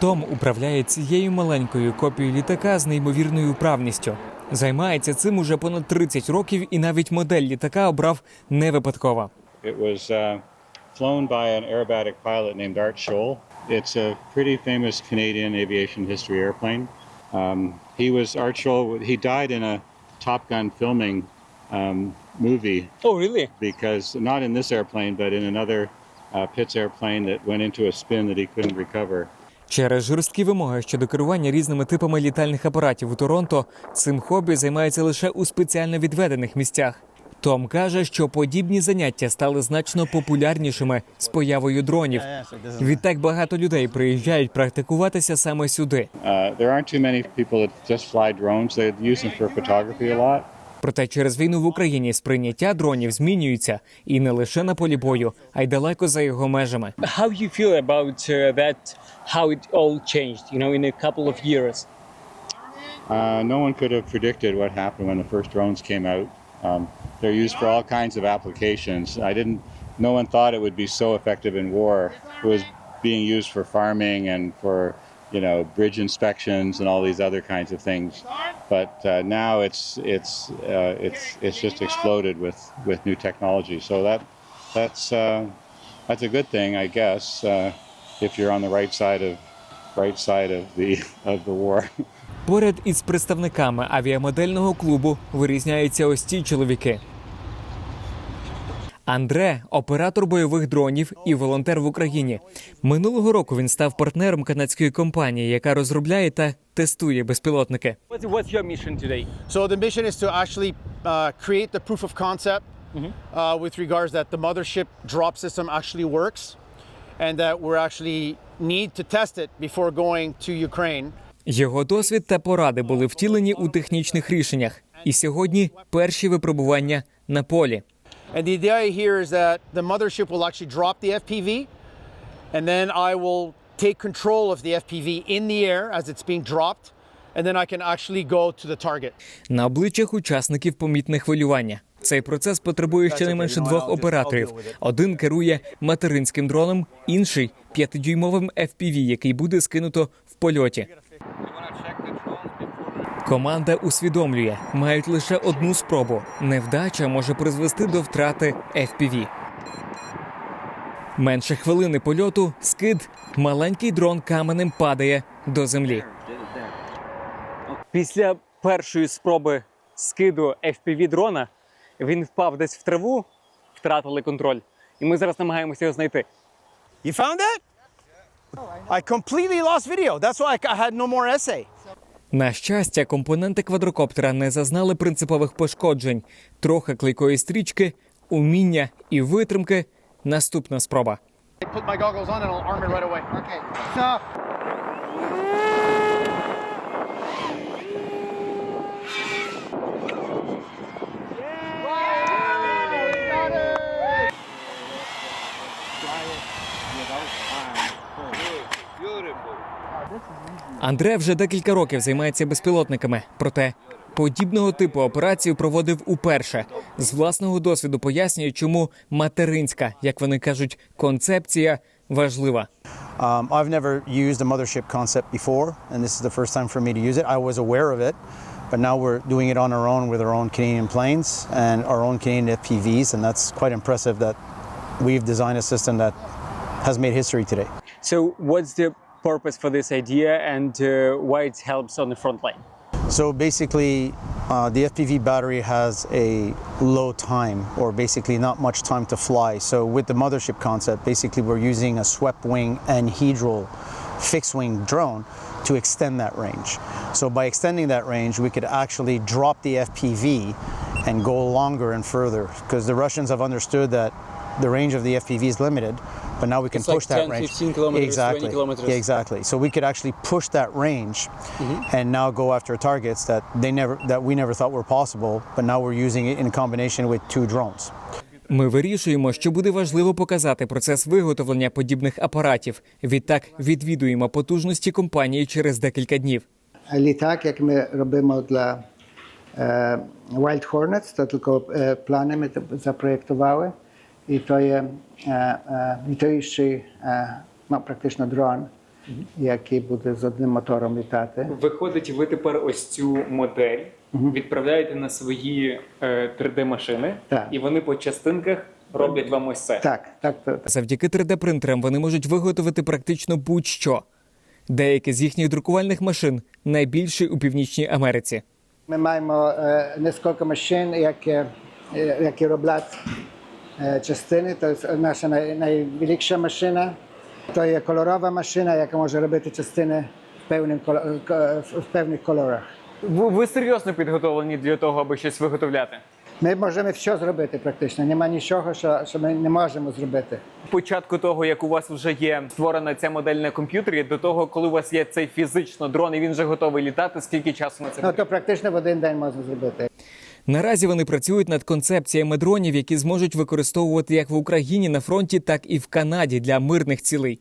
Том управляє цією маленькою копією літака з неймовірною вправністю. Займається цим уже понад 30 років, і навіть модель літака обрав не випадково. Uh, flown by an aerobatic pilot named Art Scholl. It's a pretty famous Canadian aviation history airplane. Um, he was Art Scholl. He died in a Top Gun filming um, movie О, really? because not in this airplane, but in another uh, Pitts airplane that went into a spin that he couldn't recover. Через жорсткі вимоги щодо керування різними типами літальних апаратів у Торонто цим хобі займається лише у спеціально відведених місцях. Том каже, що подібні заняття стали значно популярнішими з появою дронів. Відтак багато людей приїжджають практикуватися саме сюди. Uh, there aren't too many people that just fly drones. They use them for photography a lot. Проте через війну в Україні сприйняття дронів змінюється і не лише на полі бою, а й далеко за його межами. How you feel about uh, that? How it all changed, you know, in a couple of years. Uh, no one could have predicted what happened when the first drones came out. Um, they're used for all kinds of applications. I didn't. No one thought it would be so effective in war. It was being used for farming and for, you know, bridge inspections and all these other kinds of things. But uh, now it's it's uh, it's it's just exploded with with new technology. So that that's uh, that's a good thing, I guess, uh, if you're on the right side of right side of the of the war. Поряд із представниками авіамодельного клубу вирізняються ось ці чоловіки. Андре оператор бойових дронів і волонтер в Україні. Минулого року він став партнером канадської компанії, яка розробляє та тестує безпілотники. What's, what's your mission today? So the mission is to actually uh, create the proof of concept uh, with regards that the mothership drop system actually works, and that we're actually need to test it before going to Ukraine. Його досвід та поради були втілені у технічних рішеннях. І сьогодні перші випробування на полі. And the idea here is that the mothership will actually drop the FPV, and then I will take control of the FPV in the air as it's being dropped, and then I can actually go to the target. На обличчях учасників помітне хвилювання. Цей процес потребує щонайменше двох операторів. Один керує материнським дроном, інший п'ятидюймовим FPV, який буде скинуто в польоті. Команда усвідомлює, мають лише одну спробу. Невдача може призвести до втрати FPV. Менше хвилини польоту, скид, маленький дрон каменем падає до землі. Після першої спроби скиду FPV дрона він впав десь в траву, втратили контроль, і ми зараз намагаємося його знайти. You found it? I completely lost video. That's why I had no more essay. На щастя, компоненти квадрокоптера не зазнали принципових пошкоджень. Трохи клейкої стрічки, уміння і витримки. Наступна спроба. Put my goggles on and I'll arm it right away. Okay. So. Андре вже декілька років займається безпілотниками. Проте подібного типу операцію проводив уперше. З власного досвіду пояснює, чому материнська, як вони кажуть, концепція важлива. Um, I've never used a mothership concept before, and this is the first time for me to use it. I was aware of it, but now we're doing it on our own with our own Canadian planes and our own Canadian FPVs, and that's quite impressive that we've designed a system that has made history today. So what's the purpose for this idea and uh, why it helps on the front line? So basically, uh, the FPV battery has a low time, or basically not much time to fly. So with the mothership concept, basically we're using a swept wing and hedral fixed wing drone to extend that range. So by extending that range, we could actually drop the FPV and go longer and further, because the Russians have understood that the range of the FPV is limited, but now we can It's push like push that range. 15 kilometers, exactly. 20 kilometers. Yeah, exactly. So we could actually push that range Mm-hmm. and now go after targets that they never that we never thought were possible, but now we're using it in combination with two drones. Ми вирішуємо, що буде важливо показати процес виготовлення подібних апаратів. Відтак відвідуємо потужності компанії через декілька днів. літак, як ми робимо для е, Wild Hornets, то тільки е, плани ми запроєктували. І то є літаючий, ну, практично дрон, який буде з одним мотором літати. Виходить, ви тепер ось цю модель відправляєте на свої 3D-машини, Так. і вони по частинках роблять вам ось це. Так, так, так. Завдяки 3D-принтерам вони можуть виготовити практично будь-що. Деякі з їхніх друкувальних машин найбільші у Північній Америці. Ми маємо е, нескільки машин, які, е, які роблять частини. Тобто наша най, найбільша машина то є кольорова машина, яка може робити частини в, певним, коло- в певних кольорах. Ви, ви серйозно підготовлені для того, аби щось виготовляти? Ми можемо все зробити практично. Нема нічого, що, що ми не можемо зробити. Початку того, як у вас вже є створена ця модель на комп'ютері, до того, коли у вас є цей фізично дрон і він вже готовий літати, скільки часу на це Ну то практично в один день можна зробити. Наразі вони працюють над концепціями дронів, які зможуть використовувати як в Україні на фронті, так і в Канаді для мирних цілей.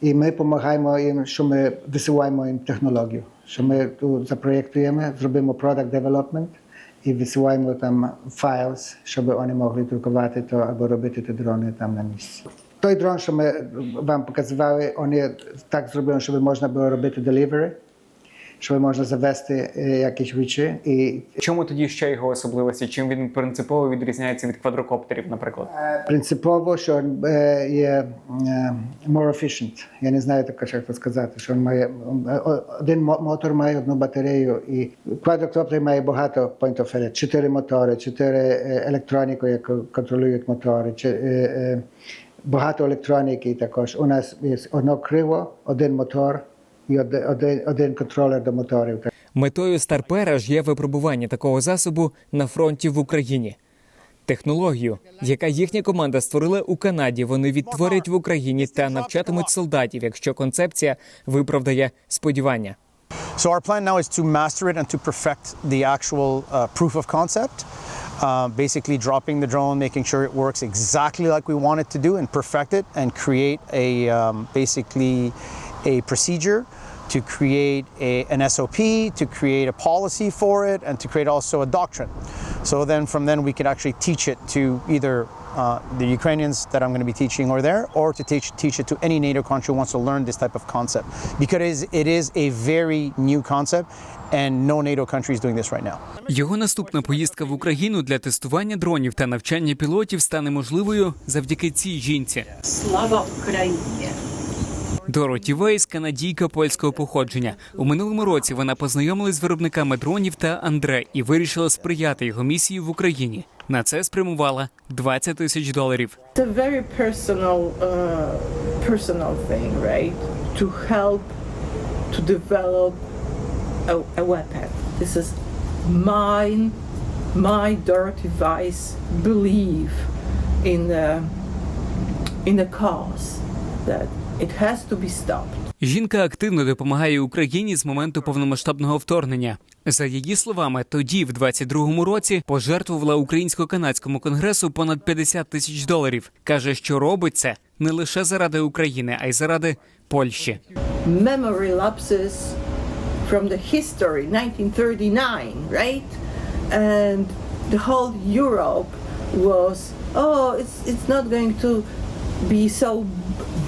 І ми допомагаємо їм, що ми висуваємо їм технологію. Що ми тут запроєктуємо, зробимо product development і висуваємо там files, щоб вони могли друкувати то або робити ті дрони там на місці. Той дрон, що ми вам показували, вони так зробили, щоб можна було робити delivery, щоб можна завести е, якісь речі. І Чому тоді ще його особливості? Чим він принципово відрізняється від квадрокоптерів, наприклад? принципово, що е, є е, more efficient. Я не знаю також, як це сказати, що він має е, один мотор має одну батарею, і квадрокоптер має багато point of failure. Чотири мотори, чотири е, електроніки, які контролюють мотори, е, е, багато електроніки також. У нас є одно криво, один мотор і один, один, контролер до моторів. Метою Старпера ж є випробування такого засобу на фронті в Україні. Технологію, яка їхня команда створила у Канаді, вони відтворять в Україні та навчатимуть солдатів, якщо концепція виправдає сподівання. So our plan now is to master it and to perfect the actual uh, proof of concept. Uh, basically, dropping the drone, making sure it works exactly like we want it to do, and perfect it, and create a um, basically a procedure to create a, an SOP, to create a policy for it, and to create also a doctrine. So then, from then, we could actually teach it to either uh, the Ukrainians that I'm going to be teaching or there, or to teach teach it to any NATO country who wants to learn this type of concept, because it is, it is a very new concept, and no NATO country is doing this right now. Його наступна поїздка в Україну для тестування дронів та навчання пілотів стане можливою завдяки цій жінці. Слава Україні! Дороті Вейс, канадійка польського походження. У минулому році вона познайомилась з виробниками дронів та Андре і вирішила сприяти його місії в Україні. На це спрямувала 20 тисяч доларів. A very personal, uh, personal thing, right? To help to develop a, a weapon. This is mine, my Dorothy Weiss belief in the in the cause that it has to be stopped. Жінка активно допомагає Україні з моменту повномасштабного вторгнення. За її словами, тоді, в 22-му році, пожертвувала українсько-канадському конгресу понад 50 тисяч доларів. каже, що робить це не лише заради України, а й заради Польщі. memory lapses from the history 1939 right and the whole europe was oh it's it's not going to be so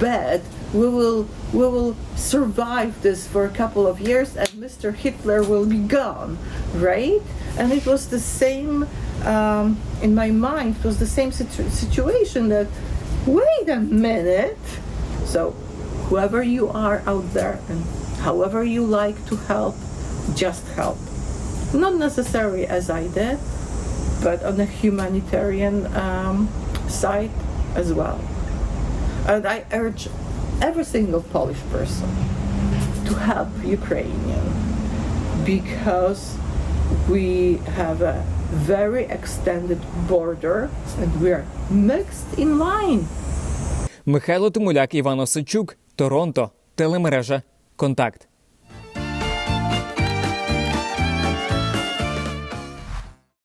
bad we will we will survive this for a couple of years and mr hitler will be gone right and it was the same um, in my mind it was the same situ- situation that wait a minute so whoever you are out there and however you like to help, just help. Not necessarily as I did, but on the humanitarian um, side as well. And I urge every single Polish person to help Ukrainian because we have a very extended border and we are next in line. Михайло Тимуляк, Іван Осадчук, Торонто, телемережа Контакт.